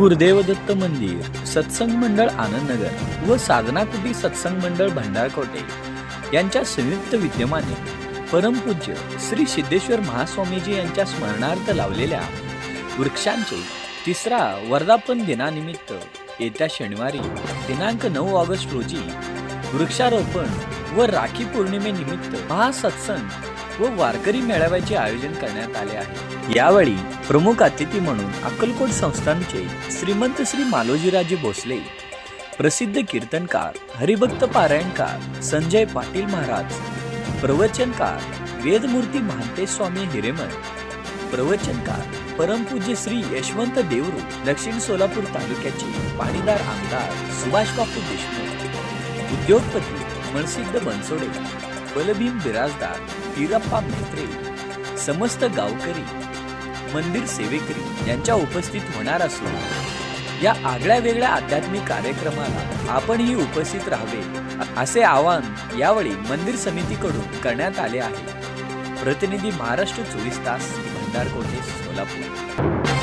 गुरुदेव दत्त मंदिर सत्संग मंडळ आनंदनगर व साधना कुटी सत्संग मंडळ भंडारकोटे यांच्या संयुक्त विद्यमाने परमपूज्य श्री सिद्धेश्वर महास्वामीजी यांच्या स्मरणार्थ लावलेल्या वृक्षांचे तिसरा वर्धापन दिनानिमित्त येत्या शनिवारी दिनांक नऊ ऑगस्ट रोजी वृक्षारोपण व राखी पौर्णिमेनिमित्त महासत्संग व वारकरी मेळाव्याचे आयोजन करण्यात आले आहे. यावेळी प्रमुख अतिथी म्हणून अक्कलकोट संस्थानचे श्रीमंत श्री मालोजीराजे भोसले प्रसिद्ध कीर्तनकार हरिभक्त पारायणकार संजय पाटील महाराज प्रवचनकार वेदमूर्ती महांते स्वामी हिरेमन प्रवचनकार परमपूज्य श्री यशवंत देवरू दक्षिण सोलापूर तालुक्याचे पाणीदार आमदार सुभाष बापू देशमुख उद्योगपती मनसिद्ध बनसोडे बलभीम बिराजदार हिरप्पा म्हेत्रे समस्त गावकरी मंदिर सेवेकरी यांच्या उपस्थित होणार असून या आगळ्या वेगळ्या आध्यात्मिक कार्यक्रमाला आपणही उपस्थित राहावे असे आवाहन यावेळी मंदिर समितीकडून करण्यात आले आहे. प्रतिनिधी महाराष्ट्र चोवीस तास भंडारकोटे सोलापूर.